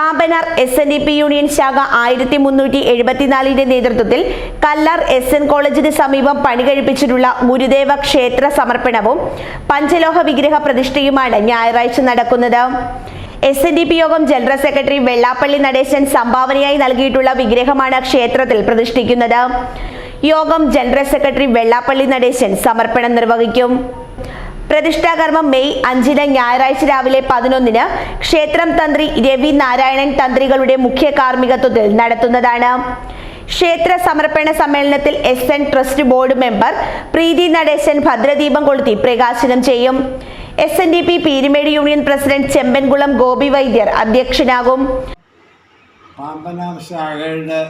Pambanar S N D P union ശാഖ ആയിരത്തി മുന്നൂറ്റി എഴുപത്തിനാലിന്റെ നേതൃത്വത്തിൽ കല്ലാർ എസ് എൻ കോളേജിന് സമീപം പണി കഴിപ്പിച്ചിട്ടുള്ള ഗുരുദേവ ക്ഷേത്ര സമർപ്പണവും പഞ്ചലോഹ വിഗ്രഹ പ്രതിഷ്ഠയുമാണ് ഞായറാഴ്ച നടക്കുന്നത്. എസ് എൻ ഡി പി യോഗം ജനറൽ സെക്രട്ടറി വെള്ളാപ്പള്ളി നടേശൻ സംഭാവനയായി നൽകിയിട്ടുള്ള വിഗ്രഹമാണ് ക്ഷേത്രത്തിൽ പ്രതിഷ്ഠിക്കുന്നത്. യോഗം ജനറൽ സെക്രട്ടറി വെള്ളാപ്പള്ളി നടേശൻ സമർപ്പണം നിർവഹിക്കും. പ്രതിഷ്ഠാകർമ്മം മെയ് അഞ്ചിന് ഞായറാഴ്ച രാവിലെ പതിനൊന്നിന് ക്ഷേത്രം തന്ത്രി രവി നാരായണൻ തന്ത്രികളുടെ മുഖ്യ കാർമ്മികത്വത്തിൽ നടത്തുന്നതാണ്. ക്ഷേത്ര സമർപ്പണ സമ്മേളനത്തിൽ S N trust board member Preethi Natesan ഭദ്രദീപം കൊളുത്തി പ്രകാശനം ചെയ്യും. S N D P Peermade union president Chembankulam Gopi Vaidyar അധ്യക്ഷനാകും. Pambanam ശാഖയുടെ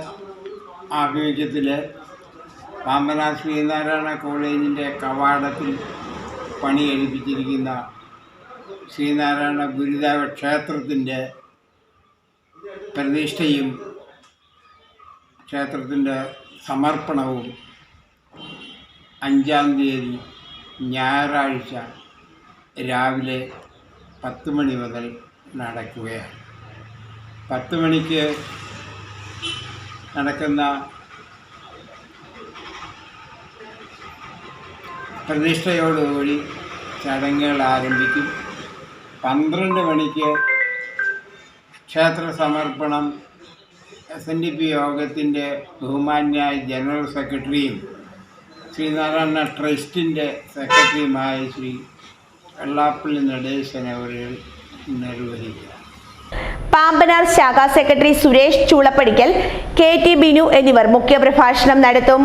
ആഭിമുഖ്യത്തിൽ പാമ്പനാം ശ്രീനാരായണ കോളേജിന്റെ കവാടത്തിൽ പണി കഴിപ്പിച്ചിരിക്കുന്ന ശ്രീനാരായണ ഗുരുദേവ ക്ഷേത്രത്തിന്റെ പ്രതിഷ്ഠയും ക്ഷേത്രത്തിന്റെ സമർപ്പണവും അഞ്ചാം തീയതി ഞായറാഴ്ച രാവിലെ പത്ത് മണി മുതൽ നടക്കുകയാണ്. പത്ത് മണിക്ക് നടക്കുന്ന പ്രതിഷ്ഠയോടുകൂടി ചടങ്ങുകൾ ആരംഭിക്കും. പന്ത്രണ്ട് മണിക്ക് ക്ഷേത്ര സമർപ്പണം എസ് എൻ ഡി പി യോഗത്തിന്റെ ബഹുമാന്യായ ജനറൽ സെക്രട്ടറിയും ശ്രീനാരായണ ട്രസ്റ്റിന്റെ സെക്രട്ടറിയുമായ ശ്രീ വെള്ളാപ്പള്ളി നടേശൻ അവർ നിർവഹിക്കുക. പാമ്പനാർ ശാഖാ secretary Suresh Choolappadikkal K T Binu എന്നിവർ മുഖ്യപ്രഭാഷണം നടത്തും.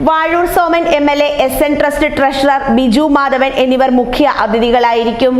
Vazhoor Soman M L A S N trust treasurer Biju Madhavan എന്നിവർ മുഖ്യ അതിഥികളായിരിക്കും.